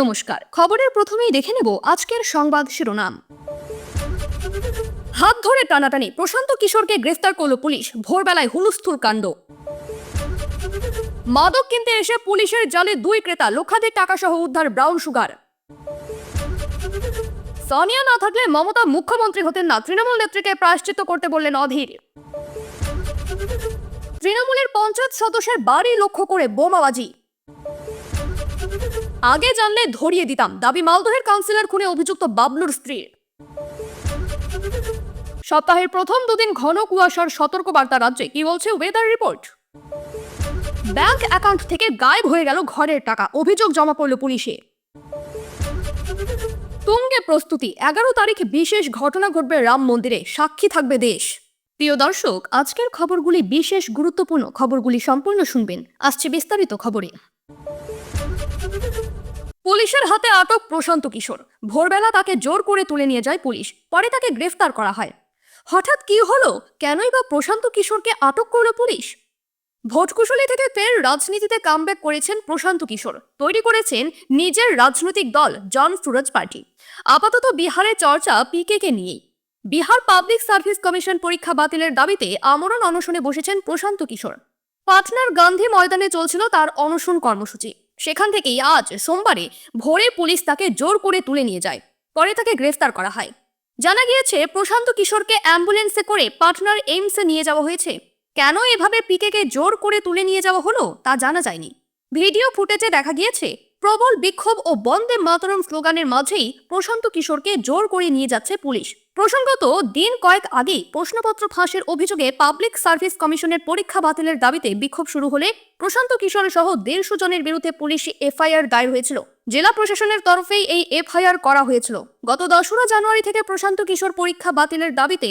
নমস্কার। খবরের প্রথমেই দেখে নেব আজকের সংবাদ শিরোনাম। হাত ধরে টানাটানি, প্রশান্ত কিশোরকে গ্রেফতার করল পুলিশ, ভোরবেলায় হুলস্থুল কাণ্ড। মাদক কিনতে এসে পুলিশের জালে দুই ক্রেতা লক্ষাধিক টাকা সহ উদ্ধার ব্রাউন সুগার। সনিয়া না থাকলে মমতা মুখ্যমন্ত্রী হতেন না, তৃণমূল নেত্রীকে প্রায়শ্চিত্ত করতে বললেন অধীর। তৃণমূলের পঞ্চায়েত সদস্যের বাড়ি লক্ষ্য করে বোমাবাজি। আগে জানলে ধরিয়ে দিতাম। দাবি, মালদহের কাউন্সিলর খুনে অভিযুক্ত বাবলুর স্ত্রীর সপ্তাহের প্রথম দুদিন ঘন কুয়াশার সতর্কবার্তা রাজ্যে। কি বলছে ওয়েদার রিপোর্ট ব্যাংক অ্যাকাউন্ট থেকে গায়েব হয়ে গেল ঘরের টাকা। অভিযোগ জমা পড়ল পুলিশে। তুঙ্গে প্রস্তুতি। এগারো তারিখ বিশেষ ঘটনা ঘটবে রাম মন্দিরে। সাক্ষী থাকবে দেশ। প্রিয় দর্শক, আজকের খবরগুলি বিশেষ গুরুত্বপূর্ণ। খবরগুলি সম্পূর্ণ শুনবেন। আসছে বিস্তারিত খবরে। পুলিশের হাতে আটক প্রশান্ত কিশোর। ভোরবেলা তাকে জোর করে তুলে নিয়ে যায় পুলিশ। পরে তাকে গ্রেফতার করা হয়। হঠাৎ কি হলো? কেনই বা প্রশান্ত কিশোরকে আটক করল পুলিশ? ভোটকুশলী থেকে ফের রাজনীতিতে কামব্যাক করেছেন প্রশান্ত কিশোর। তৈরি করেছেন নিজের রাজনৈতিক দল, জন সুরজ পার্টি। আপাতত বিহারে চর্চা পিকেকে নিয়েই। বিহার পাবলিক সার্ভিস কমিশন পরীক্ষা বাতিলের দাবিতে আমরণ অনশনে বসেছেন প্রশান্ত কিশোর। পাটনার গান্ধী ময়দানে চলছিল তার অনশন কর্মসূচি। সেখান থেকেই আজ সোমবারে ভোরে পুলিশ তাকে জোর করে তুলে নিয়ে যায়। পরে তাকে গ্রেফতার করা হয়। জানা গিয়েছে, প্রশান্ত কিশোরকে অ্যাম্বুলেন্সে করে পাটনার এইমসে নিয়ে যাওয়া হয়েছে। কেন এভাবে পিকেকে জোর করে তুলে নিয়ে যাওয়া হলো তা জানা যায়নি। ভিডিও ফুটেজে দেখা গিয়েছে, প্রবল বিক্ষোভ ও বন্দে মাতরম স্লোগানের মাঝেই প্রশান্ত কিশোরকে জোর করে নিয়ে যাচ্ছে পুলিশ। প্রসঙ্গত, দিন কয়েক আগেই প্রশ্নপত্র ফাঁসের অভিযোগে পাবলিক সার্ভিস কমিশনের পরীক্ষা বাতিলের দাবিতে বিক্ষোভ শুরু হলে প্রশান্ত কিশোর সহ দেড়শো জনের বিরুদ্ধে পুলিশি এফআইআর দায়ের হয়েছিল। জেলা প্রশাসনের তরফেই এই এফআইআর করা হয়েছিল। গত দশরা জানুয়ারি থেকে প্রশান্ত কিশোর পরীক্ষা বাতিলের দাবিতে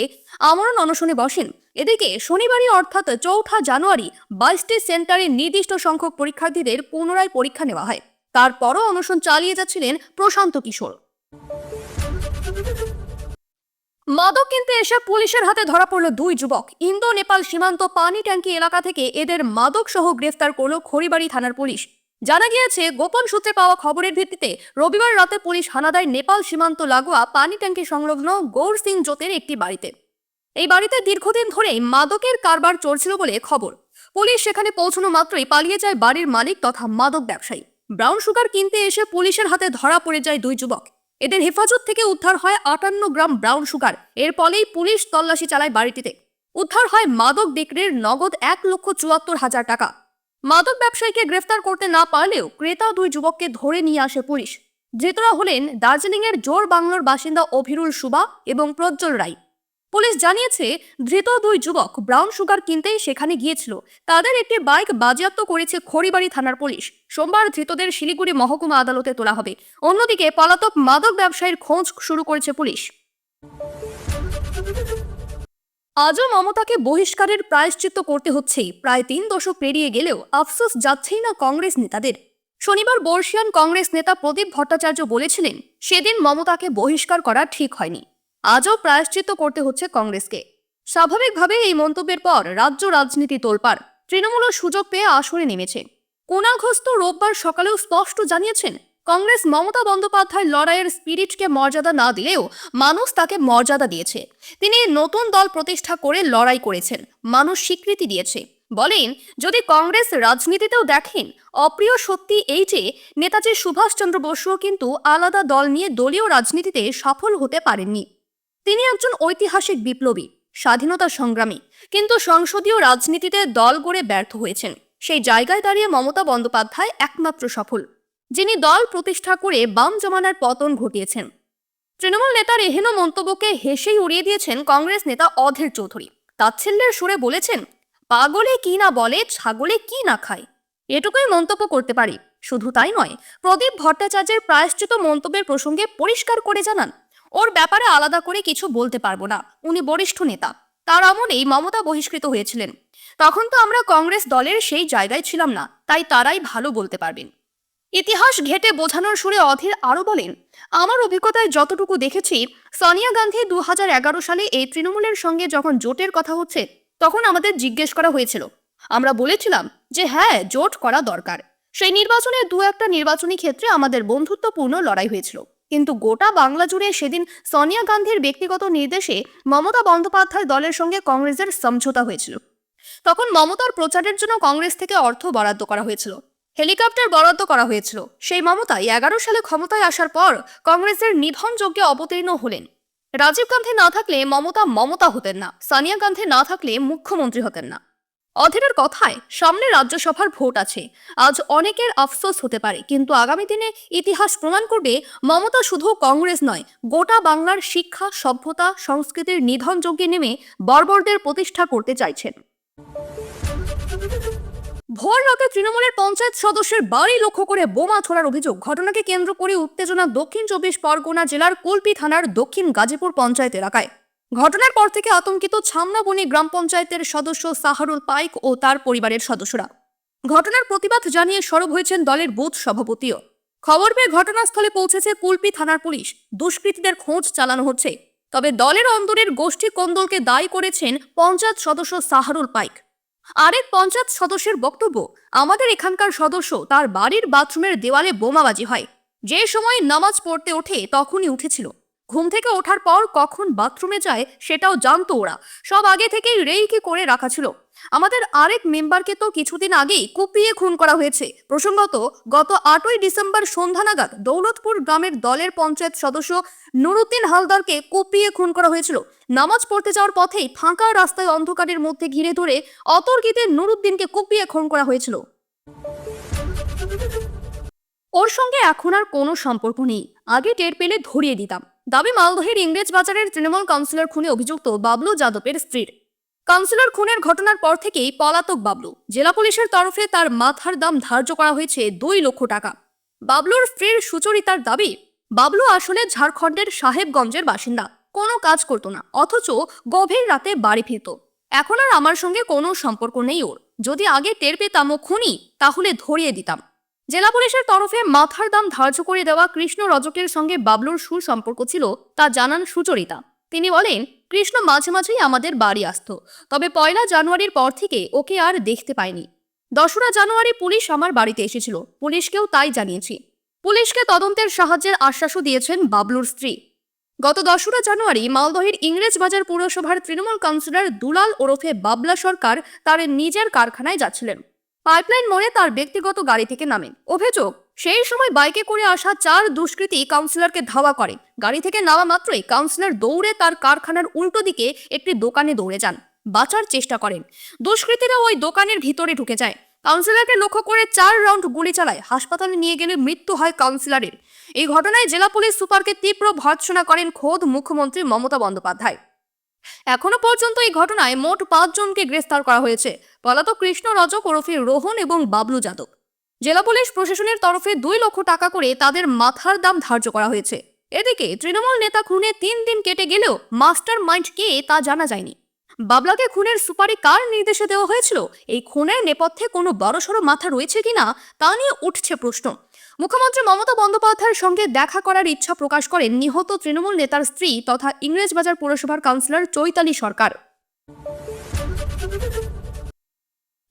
আমরণ অনশনে বসেন। এদিকে শনিবারই অর্থাৎ চৌঠা জানুয়ারি বাইশটি সেন্টারে নির্দিষ্ট সংখ্যক পরীক্ষার্থীদের পুনরায় পরীক্ষা নেওয়া হয়। তারপরও অনশন চালিয়ে যাচ্ছিলেন প্রশান্ত কিশোর। মাদক কিনতে এসে পুলিশের হাতে ধরা পড়ল দুই যুবক। ইন্দো, নেপাল সীমান্ত পানি ট্যাঙ্কি এলাকা থেকে এদের মাদক সহ গ্রেফতার করল খড়িবাড়ি থানার পুলিশ। জানা গিয়েছে, গোপন সূত্রে পাওয়া খবরের ভিত্তিতে রবিবার রাতে পুলিশ হানা দেয় নেপাল সীমান্ত লাগোয়া পানি ট্যাঙ্কি সংলগ্ন গৌর সিং জোতের একটি বাড়িতে। এই বাড়িতে দীর্ঘদিন ধরেই মাদকের কারবার চলছিল বলে খবর। পুলিশ সেখানে পৌঁছানো মাত্রই পালিয়ে যায় বাড়ির মালিক তথা মাদক ব্যবসায়ী। ব্রাউন সুগার কিনতে এসে পুলিশের হাতে ধরা পড়ে যায় দুই যুবক। এদের হেফাজত থেকে উদ্ধার হয় আটান্ন গ্রাম ব্রাউন সুগার। এর ফলেই পুলিশ তল্লাশি চালায় বাড়িটিতে। উদ্ধার হয় মাদক বিক্রির নগদ এক লক্ষ চুয়াত্তর হাজার টাকা। মাদক ব্যবসায়ীকে গ্রেফতার করতে না পারলেও ক্রেতা দুই যুবককে ধরে নিয়ে আসে পুলিশ। ধৃতরা হলেন দার্জিলিংয়ের জোর বাংলোর বাসিন্দা অভিরুল সুবা এবং প্রজ্জ্বল রায়। পুলিশ জানিয়েছে, ধৃত দুই যুবক ব্রাউন সুগার কিনতেই সেখানে গিয়েছিল। তাদের একটি বাইক বাজেয়াপ্ত করেছে খড়িবাড়ি থানার পুলিশ। সোমবার ধৃতদের শিলিগুড়ি মহকুমা আদালতে তোলা হবে। অন্যদিকে পলাতক মাদক ব্যবসায়ীর খোঁজ শুরু করেছে পুলিশ। আজও মমতাকে বহিষ্কারের প্রায়শ্চিত্ত করতে হচ্ছেই। প্রায় তিন দশক পেরিয়ে গেলেও আফসোস যাচ্ছেই না কংগ্রেস নেতাদের। শনিবার বর্ষিয়ান কংগ্রেস নেতা প্রদীপ ভট্টাচার্য বলেছিলেন, সেদিন মমতাকে বহিষ্কার করা ঠিক হয়নি। আজও প্রায়শ্চিত্ত করতে হচ্ছে কংগ্রেসকে। স্বাভাবিকভাবে এই মন্তব্যের পর রাজ্য রাজনীতি তোলপাড়। তৃণমূলও সুযোগ পেয়ে আসরে নেমেছে। কুণাল ঘোষ তো রোববার সকালেও স্পষ্ট জানিয়েছেন, কংগ্রেস মমতা বন্দ্যোপাধ্যায় লড়াইয়ের স্পিরিটকে মর্যাদা না দিলেও মানুষ তাকে মর্যাদা দিয়েছে। তিনি নতুন দল প্রতিষ্ঠা করে লড়াই করেছেন, মানুষ স্বীকৃতি দিয়েছে। বলেন, যদি কংগ্রেস রাজনীতিতেও দেখেন, অপ্রিয় সত্যি এই যে, নেতাজি সুভাষচন্দ্র বসুও কিন্তু আলাদা দল নিয়ে দলীয় রাজনীতিতে সফল হতে পারেননি। তিনি একজন ঐতিহাসিক বিপ্লবী, স্বাধীনতা সংগ্রামী, কিন্তু সংসদীয় রাজনীতিতে দল গড়ে ব্যর্থ হয়েছেন। সেই জায়গায় দাঁড়িয়ে মমতা বন্দ্যোপাধ্যায় একমাত্র সফল, যিনি দল প্রতিষ্ঠা করে বাম জমানার পতন ঘটিয়েছেন। তৃণমূল নেতার এহেন মন্তব্যকে হেসেই উড়িয়ে দিয়েছেন কংগ্রেস নেতা অধীর চৌধুরী। তাচ্ছিল্যের সুরে বলেছেন, পাগলে কি না বলে, ছাগলে কি না খায়? এটুকুই মন্তব্য করতে পারি। শুধু তাই নয়, প্রদীপ ভট্টাচার্যের প্রায়শ্চিত মন্তব্যের প্রসঙ্গে পরিষ্কার করে জানান ওর ব্যাপারে আলাদা করে কিছু বলতে পারব না। উনি বরিষ্ঠ নেতা। তার আমলেই মমতা বহিষ্কৃত হয়েছিলেন। তখন তো আমরা কংগ্রেস দলের সেই জায়গায় ছিলাম না, তাই তারাই ভালো বলতে পারবেন। ইতিহাস ঘেটে বোঝানোর সুরে অধীর আরও বলেন, আমার অভিজ্ঞতায় যতটুকু দেখেছি, সোনিয়া গান্ধী দু হাজার এগারো সালে এই তৃণমূলের সঙ্গে যখন জোটের কথা হচ্ছে, তখন আমাদের জিজ্ঞেস করা হয়েছিল। আমরা বলেছিলাম যে হ্যাঁ জোট করা দরকার। সেই নির্বাচনে দু একটা নির্বাচনী ক্ষেত্রে আমাদের বন্ধুত্বপূর্ণ লড়াই হয়েছিল। কিন্তু গোটা বাংলা জুড়ে সেদিন সোনিয়া গান্ধীর ব্যক্তিগত নির্দেশে মমতা বন্দ্যোপাধ্যায় দলের সঙ্গে কংগ্রেসের সমঝোতা হয়েছিল। তখন মমতার প্রচারের জন্য কংগ্রেস থেকে অর্থ বরাদ্দ করা হয়েছিল। হেলিকপ্টার বরাদ্দ করা হয়েছিল। সেই মমতাই এগারো সালে ক্ষমতায় আসার পর কংগ্রেসের নিধন যজ্ঞে অবতীর্ণ হলেন। রাজীব গান্ধী না থাকলে মমতা মমতা হতেন না। সোনিয়া গান্ধী না থাকলে মুখ্যমন্ত্রী হতেন না। অধীরের কথায়, সামনে রাজ্যসভার ভোট আছে। আজ অনেকের আফসোস হতে পারে, কিন্তু আগামী দিনে ইতিহাস প্রমাণ করবে, মমতা শুধু কংগ্রেস নয়, গোটা বাংলার শিক্ষা, সভ্যতা, সংস্কৃতির নিধন যজ্ঞে নেমে বর্বরদের প্রতিষ্ঠা করতে চাইছেন। ভোর রাতে তৃণমূলের পঞ্চায়েত সদস্যের বাড়ি লক্ষ্য করে বোমা ছোড়ার অভিযোগ। ঘটনাকে কেন্দ্র করে উত্তেজনা দক্ষিণ চব্বিশ পরগনা জেলার কুলপি থানার দক্ষিণ গাজীপুর পঞ্চায়েত এলাকায়। ঘটনার পর থেকে আতঙ্কিত ছামনাবনি গ্রাম পঞ্চায়েতের সদস্য সাহারুল পাইক ও তার পরিবারের সদস্যরা। ঘটনার প্রতিবাদ জানিয়ে সরব হয়েছেন দলের বুথ সভাপতিও। খবর পেয়ে ঘটনাস্থলে পৌঁছেছে কুলপি থানার পুলিশ। দুষ্কৃতীদের খোঁজ চালানো হচ্ছে। তবে দলের অন্দরের গোষ্ঠী কোন্দলকে দায়ী করেছেন পঞ্চায়েত সদস্য সাহারুল পাইক। আরেক পঞ্চায়েত সদস্যের বক্তব্য, আমাদের এখানকার সদস্য তার বাড়ির বাথরুমের দেওয়ালে বোমাবাজি হয়। যে সময় নামাজ পড়তে ওঠে তখনই উঠেছিল। ঘুম থেকে ওঠার পর কখন বাথরুমে যায় সেটাও জানতো ওরা। সব আগে থেকেই রেইকি করে রাখা ছিল। আমাদের আরেক মেম্বারকে তো কিছুদিন আগেই কুপিয়ে খুন করা হয়েছে। প্রসঙ্গত, গত আটই ডিসেম্বর সন্ধ্যা নাগাদ দৌলতপুর গ্রামের দলের পঞ্চায়েত সদস্য নুরুদ্দিন হালদারকে কুপিয়ে খুন করা হয়েছিল। নামাজ পড়তে যাওয়ার পথেই ফাঁকা রাস্তায় অন্ধকারের মধ্যে ঘিরে ধরে অতর্কিতে নুরুদ্দিনকে কুপিয়ে খুন করা হয়েছিল। ওর সঙ্গে এখন আর কোনো সম্পর্ক নেই। আগে টের পেলে ধরিয়ে দিতাম। দাবি, মালদহের ইংরেজ বাজারের তৃণমূল কাউন্সিলর খুনে অভিযুক্ত বাবলু যাদবের স্ত্রীর। কাউন্সিলর খুনের ঘটনার পর থেকেই পলাতক বাবলু। জেলা পুলিশের তরফে তার মাথার দাম ধার্য করা হয়েছে দুই লক্ষ টাকা। বাবলুর স্ত্রীর সুচরিতার দাবি, বাবলু আসলে ঝাড়খণ্ডের সাহেবগঞ্জের বাসিন্দা। কোনো কাজ করতো না, অথচ গভীর রাতে বাড়ি ফিরত। এখন আর আমার সঙ্গে কোনো সম্পর্ক নেই ওর। যদি আগে টের পেতাম ও খুনি, তাহলে ধরিয়ে দিতাম। জেলা পুলিশের তরফে মাথার দাম ধার্য করে দেওয়া কৃষ্ণ রজকের সঙ্গে বাবলুর সুসম্পর্ক ছিল, তা জানান সুচরিতা। তিনি বলেন, কৃষ্ণ মাঝে মাঝেই আমাদের বাড়ি আসতো, তবে পয়লা জানুয়ারির পর থেকে ওকে আর দেখতে পাইনি। দশরা জানুয়ারি পুলিশ আমার বাড়িতে এসেছিল, পুলিশকেও তাই জানিয়েছি। পুলিশকে তদন্তের সাহায্যের আশ্বাসও দিয়েছেন বাবলুর স্ত্রী। গত দশরা জানুয়ারি মালদহের ইংরেজ বাজার পুরসভার তৃণমূল কাউন্সিলর দুলাল ওরফে বাবলা সরকার তার নিজের কারখানায় যাচ্ছিলেন। পাইপলাইন মোড়ে তার ব্যক্তিগত গাড়ি থেকে নামেন অভিযোগ, সেই সময় বাইকে করে আসা চার দুষ্কৃতী কাউন্সিলরকে ধাওয়া করে। গাড়ি থেকে নামা মাত্রই কাউন্সিলর দৌড়ে তার কারখানার উল্টো দিকে একটি দোকানে দৌড়ে যান। বাঁচার চেষ্টা করেন। দুষ্কৃতীরা ওই দোকানের ভিতরে ঢুকে যায়। কাউন্সিলরকে লক্ষ্য করে চার রাউন্ড গুলি চালায়। হাসপাতালে নিয়ে গেলে মৃত্যু হয় কাউন্সিলরের। এই ঘটনায় জেলা পুলিশ সুপারকে তীব্র ভর্ৎসনা করেন খোদ মুখ্যমন্ত্রী মমতা বন্দ্যোপাধ্যায়। এখনও পর্যন্ত এই ঘটনায় মোট পাঁচজনকে গ্রেফতার করা হয়েছে। পলাতক কৃষ্ণ, রজক, ওরফে রোহন এবং বাবলু যাদব। জেলা পুলিশ প্রশাসনের তরফে দুই লক্ষ টাকা করে তাদের মাথার দাম ধার্য করা হয়েছে। এদিকে তৃণমূল নেতা খুনে তিন দিন কেটে গেলেও মাস্টার মাইন্ড কে তা জানা যায়নি। বাবলাকে খুনের সুপারি কার নির্দেশে দেওয়া হয়েছিল? এই খুনের নেপথ্যে কোনো বড়সড় মাথা রয়েছে কিনা তা নিয়ে উঠছে প্রশ্ন। মুখ্যমন্ত্রী মমতা বন্দ্যোপাধ্যায়ের সঙ্গে দেখা করার ইচ্ছা প্রকাশ করেন নিহত তৃণমূল নেতার স্ত্রী তথা ইংরেজবাজার পৌরসভার কাউন্সিলর চৈতালি সরকার।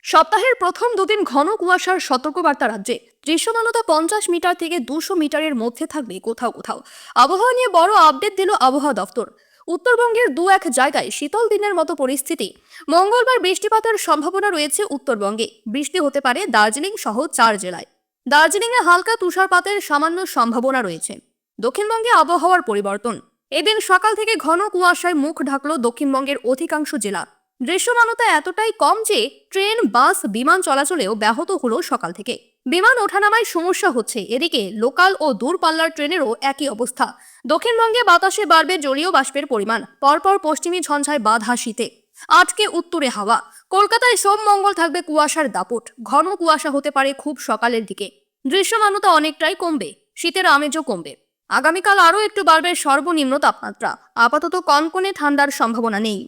সপ্তাহের প্রথম দুদিন ঘন কুয়াশার সতর্কবার্তা রাজ্যে। দৃশ্যমানতা পঞ্চাশ মিটার থেকে দুশো মিটারের মধ্যে থাকবে কোথাও কোথাও। আবহাওয়া নিয়ে বড় আপডেট দিল আবহাওয়া দফতর উত্তরবঙ্গের দু এক জায়গায় শীতল দিনের মতো পরিস্থিতি। মঙ্গলবার বৃষ্টিপাতের সম্ভাবনা রয়েছে উত্তরবঙ্গে। বৃষ্টি হতে পারে দার্জিলিং সহ চার জেলায়। দার্জিলিংয়ে হালকা তুষারপাতের সামান্য সম্ভাবনা রয়েছে। দক্ষিণবঙ্গে আবহাওয়ার পরিবর্তন। এদিন সকাল থেকে ঘন কুয়াশায় মুখ ঢাকল দক্ষিণবঙ্গের অধিকাংশ জেলা। দৃশ্যমানতা এতটাই কম যে ট্রেন, বাস, বিমান চলাচলেও ব্যাহত হলো সকাল থেকে। বিমান ওঠানামায় সমস্যা হচ্ছে। এদিকে লোকাল ও দূরপাল্লার ট্রেনেরও একই অবস্থা। দক্ষিণবঙ্গে বাতাসে বাড়বে জলীয় বাষ্পের পরিমাণ। পরপর পশ্চিমী ঝঞ্ঝায় বাধা শীতে। আটকে উত্তরে হাওয়া। কলকাতায় সোম মঙ্গল থাকবে কুয়াশার দাপট। ঘন কুয়াশা হতে পারে খুব সকালের দিকে। দৃশ্যমানতা অনেকটাই কমবে, শীতের আমেজও কমবে। আগামীকাল আরও একটু বাড়বে সর্বনিম্ন তাপমাত্রা। আপাতত কনকনে ঠান্ডার সম্ভাবনা নেই।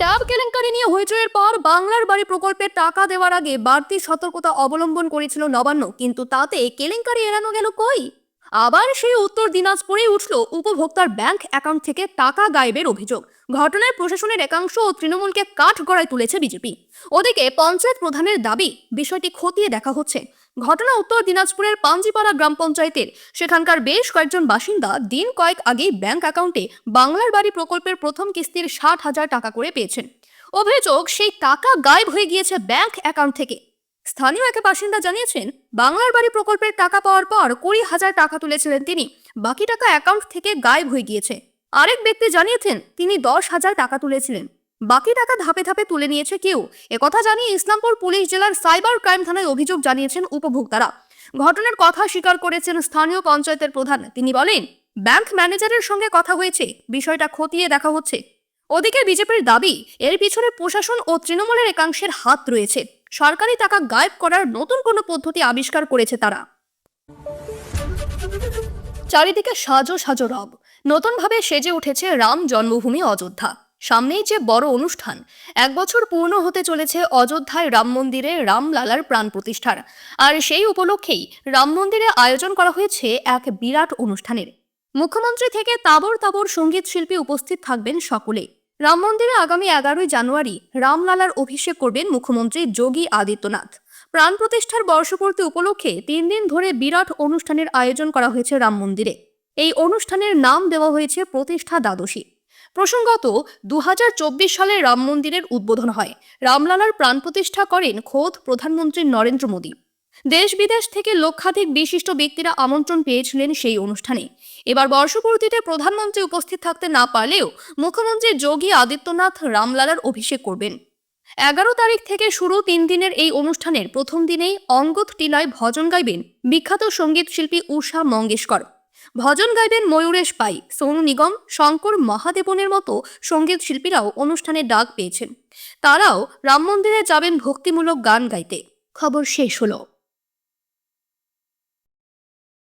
ট্যাব কেলেঙ্কারি নিয়ে হইচইয়ের পর বাংলার বাড়ি প্রকল্পে টাকা দেওয়ার আগে বাড়তি সতর্কতা অবলম্বন করেছিল নবান্ন। কিন্তু তাতে কেলেঙ্কারি এড়ানো গেল কই? আবার সেই উত্তর দিনাজপুরে উঠল উপভোক্তার ব্যাংক অ্যাকাউন্ট থেকে টাকা গায়েবের অভিযোগ। ঘটনায় প্রশাসনের একাংশ ও তৃণমূলকে কাঠ গড়ায় তুলেছে বিজেপি। ওদিকে পঞ্চায়েত প্রধানের দাবি, বিষয়টি খতিয়ে দেখা হচ্ছে। ঘটনা উত্তর দিনাজপুরের পাঞ্জিপাড়া গ্রাম পঞ্চায়েতের। সেখানকার বেশ কয়েকজন বাসিন্দা দিন কয়েক আগেই ব্যাংক অ্যাকাউন্টে বাংলার বাড়ি প্রকল্পের প্রথম কিস্তির ষাট হাজার টাকা করে পেয়েছেন। অভিযোগ, সেই টাকা গায়েব হয়ে গিয়েছে ব্যাংক অ্যাকাউন্ট থেকে। স্থানীয় এক বাসিন্দা জানিয়েছেন, বাংলার বাড়ি প্রকল্পের টাকা পাওয়ার পর কুড়ি হাজার টাকা তুলেছিলেন তিনি। বাকি টাকা অ্যাকাউন্ট থেকে গায়েব হয়ে গিয়েছে। আরেক ব্যক্তি জানিয়েছেন, তিনি দশ হাজার টাকা তুলেছিলেন। বাকি টাকা ধাপে ধাপে তুলে নিয়েছে কেউ। একথা জানিয়ে ইসলামপুর পুলিশ জেলার সাইবার ক্রাইম থানায় অভিযোগ জানিয়েছেন উপভোক্তারা। ঘটনার কথা স্বীকার করেছেন স্থানীয় পঞ্চায়েতের প্রধান। তিনি বলেন, ব্যাংক ম্যানেজারের সঙ্গে কথা হয়েছে, বিষয়টা খতিয়ে দেখা হচ্ছে। ওদিকে বিজেপির দাবি, এর পিছনে প্রশাসন ও তৃণমূলের একাংশের হাত রয়েছে। সরকারি টাকা গায়েব করার নতুন কোনো পদ্ধতি আবিষ্কার করেছে তারা। চারিদিকে সাজো সাজো রব। নতুনভাবে সেজে উঠেছে রাম জন্মভূমি অযোধ্যা। সামনেই যে বড় অনুষ্ঠান। এক বছর পূর্ণ হতে চলেছে অযোধ্যায় রাম মন্দিরে রামলালার প্রাণ প্রতিষ্ঠার। আর সেই উপলক্ষেই রাম মন্দিরে আয়োজন করা হয়েছে এক বিরাট অনুষ্ঠানের। মুখ্যমন্ত্রী থেকে তাবর তাবর সংগীত শিল্পী উপস্থিত থাকবেন সকলে। রাম মন্দিরে আগামী এগারোই জানুয়ারি রামলালার অভিষেক করবেন মুখ্যমন্ত্রী যোগী আদিত্যনাথ। প্রাণ প্রতিষ্ঠার বর্ষপূর্তি উপলক্ষে তিন দিন ধরে বিরাট অনুষ্ঠানের আয়োজন করা হয়েছে রাম মন্দিরে। এই অনুষ্ঠানের নাম দেওয়া হয়েছে প্রতিষ্ঠা দ্বাদশী। প্রসঙ্গত দু হাজার চব্বিশ সালে রাম মন্দিরের উদ্বোধন হয়। রামলালার প্রাণ প্রতিষ্ঠা করেন খোদ প্রধানমন্ত্রী নরেন্দ্র মোদী। দেশ বিদেশ থেকে লক্ষাধিক বিশিষ্ট ব্যক্তিরা আমন্ত্রণ পেয়েছিলেন সেই অনুষ্ঠানে। এবার বর্ষপূর্তিতে প্রধানমন্ত্রী উপস্থিত থাকতে না পারলেও মুখ্যমন্ত্রী যোগী আদিত্যনাথ রামলালার অভিষেক করবেন। এগারো তারিখ থেকে শুরু তিন দিনের এই অনুষ্ঠানের প্রথম দিনেই অঙ্গত টিলায় ভজন গাইবেন বিখ্যাত সংগীত শিল্পী উষা মঙ্গেশকর। ভজন গাইবেন ময়ূরেশ পাই, সোনু নিগম, শঙ্কর মহাদেবনের মতো সংগীত শিল্পীরাও অনুষ্ঠানে ডাক পেয়েছেন। তারাও রাম মন্দিরে যাবেন ভক্তিমূলক গান গাইতে। খবর শেষ হলো।